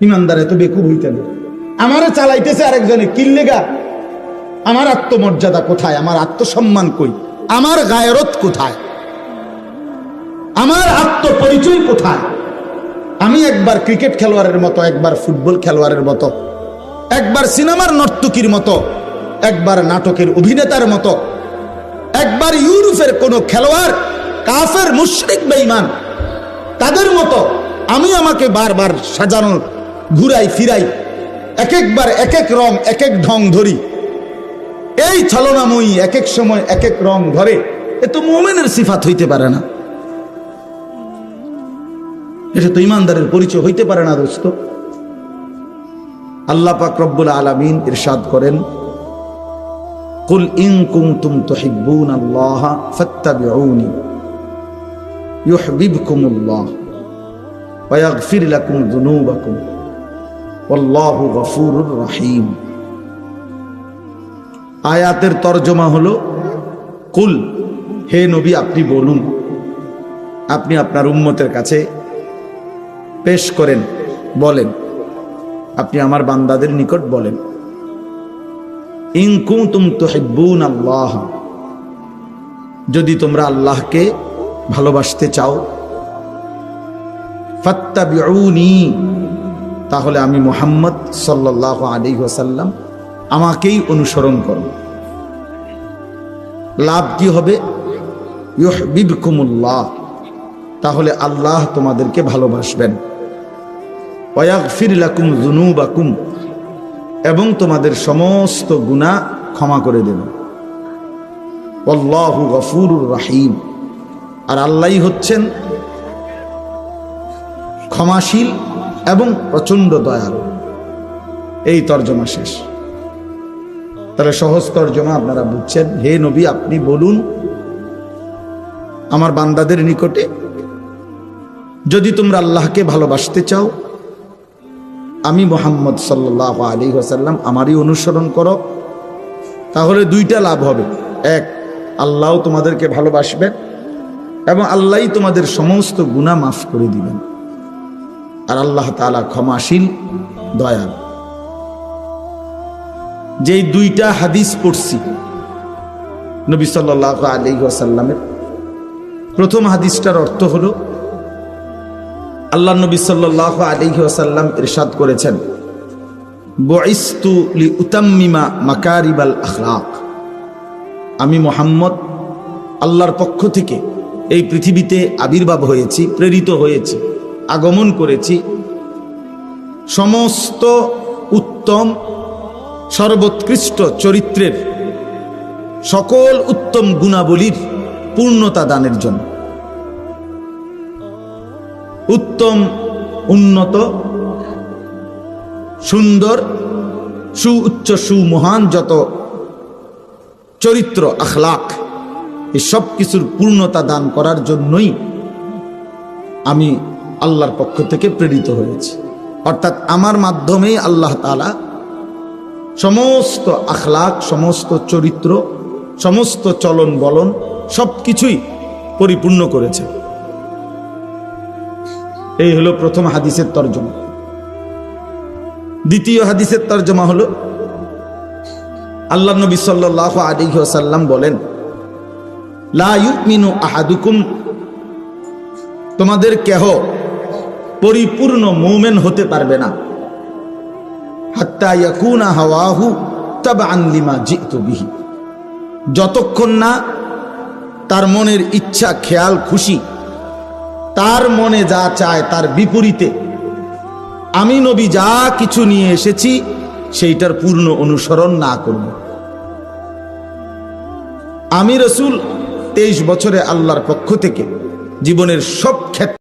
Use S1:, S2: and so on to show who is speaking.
S1: ইমানদার এত বেকুব হইতেন আমারে চালাইতেছে আরেকজনে কিল্লেগা আমার আত্মমর্যাদা কোথায়? আমার আত্মসম্মান কই? আমার গায়রত কোথায়? আমার আত্মপরিচয় কোথায়? আমি একবার ক্রিকেট খেলোয়াড়ের মতো, একবার ফুটবল খেলোয়াড়ের মতো, একবার সিনেমার নর্তকীর মতো, একবার নাটকের অভিনেতার মতো, একবার ইউরোপের কোন খেলোয়াড়, কাফের, মুশরিক, বেঈমান, তাদের মতো আমি আমাকে বারবার সাজানো ঘুরাই, ফিরাই। এক একবার এক এক রং এক এক ঢং ধরি। এই ছলনাময়ী এক এক সময় এক এক রং ধরে, এ তো মোমেনের সিফাত হইতে পারে না। এটা তো ইমানদারের পরিচয় হইতে পারে না, দোস্ত। আল্লাহ পাক রব্বুল আলামিন ইরশাদ করেন, কুল ইন কুনতুম তুহিব্বুন আল্লাহ ফাত্তাবিউনি ইউহিব্বুকুমুল্লাহ ওয়া লাকুম যুনুবাকুম। ওয়াল্লাহু গফুরুর রহিম। আয়াতের তরজমা হলো, কুল, হে নবী, আপনি বলুন, আপনি আপনার উম্মতের কাছে পেশ করেন, বলেন, আপনি আমার বান্দাদের নিকট বলেন ইনকুতুম তুহিব্বুন আল্লাহ যদি তোমরা আল্লাহকে ভালোবাসতে চাও, ফাত্তাবিউনি তাহলে আমি মোহাম্মদ সাল্লাল্লাহু আলাইহি ওয়াসাল্লাম আমাকেই অনুসরণ করো লাভ কি হবে? ইউহবিবকুমুল্লাহ। তাহলে আল্লাহ তোমাদেরকে ভালোবাসবেন। ওয়াগফির লাকুম যুনুবাকুম। এবং তোমাদের সমস্ত গুনাহ ক্ষমা করে দেবেন। আল্লাহু গফুরুর রাহিম। আর আল্লাহই হচ্ছেন ক্ষমাশীল এবং প্রচণ্ড দয়ালু। এই তর্জমা শেষ। তাহলে সহজ তর্জমা আপনারা বুঝছেন। হে নবী, আপনি বলুন, আমার বান্দাদের নিকটে যদি তোমরা আল্লাহকে ভালোবাসতে চাও, আমি মোহাম্মদ সাল্লাহ আলী হোসাল্লাম আমারই অনুসরণ করো, তাহলে দুইটা লাভ হবে। এক, আল্লাহ তোমাদেরকে ভালোবাসবেন এবং আল্লাহই তোমাদের সমস্ত গুণা মাফ করে দিবেন। আর আল্লাহ তালা ক্ষমাশীল, দয়াল। যেই দুইটা হাদিস পড়ছি, নবী সাল্লাহ আলী ওয়াসাল্লামের, প্রথম হাদিসটার অর্থ হলো, আল্লাহ নবী সাল্লাহ আলী ওয়াসাল্লাম ইরশাদ করেছেন, বইস্তু লি উতাম্মিমা মাকারিবাল আখলাক। আমি মোহাম্মদ আল্লাহর পক্ষ থেকে এই পৃথিবীতে আবির্ভাব হয়েছি, প্রেরিত হয়েছি। আগমন করেছি। সমস্ত উত্তম, সর্বোৎকৃষ্ট চরিত্রের সকল উত্তম গুণাবলীর পূর্ণতা দানের জন্য। উত্তম, উন্নত, সুন্দর, সুউচ্চ, সুমহান যত চরিত্র, আখলাক, এই সব কিছুর পূর্ণতা দান করার জন্যই আমি আল্লাহর পক্ষ থেকে প্রেরিত হয়েছে। অর্থাৎ আমার মাধ্যমেই আল্লাহ তালা সমস্ত আখলাক, সমস্ত চরিত্র, সমস্ত চলন বলন সব কিছুই পরিপূর্ণ করেছে। এই হলো প্রথম হাদিসের তর্জমা। দ্বিতীয় হাদিসের তর্জমা হলো, আল্লাহ নবী সাল্লাহ আলী সাল্লাম বলেন লাইমিনু আহাদুকুম। তোমাদের কেহ পরিপূর্ণ মৌমেন হতে পারবে না। যতক্ষণ না তার মনের ইচ্ছা, খেয়াল, খুশি, তার মনে যা চায় তার বিপরীতে। আমি নবী যা কিছু নিয়ে এসেছি, সেইটার পূর্ণ অনুসরণ না করব। আমি রসুল তেইশ বছরে আল্লাহর পক্ষ থেকে জীবনের সব ক্ষেত্রে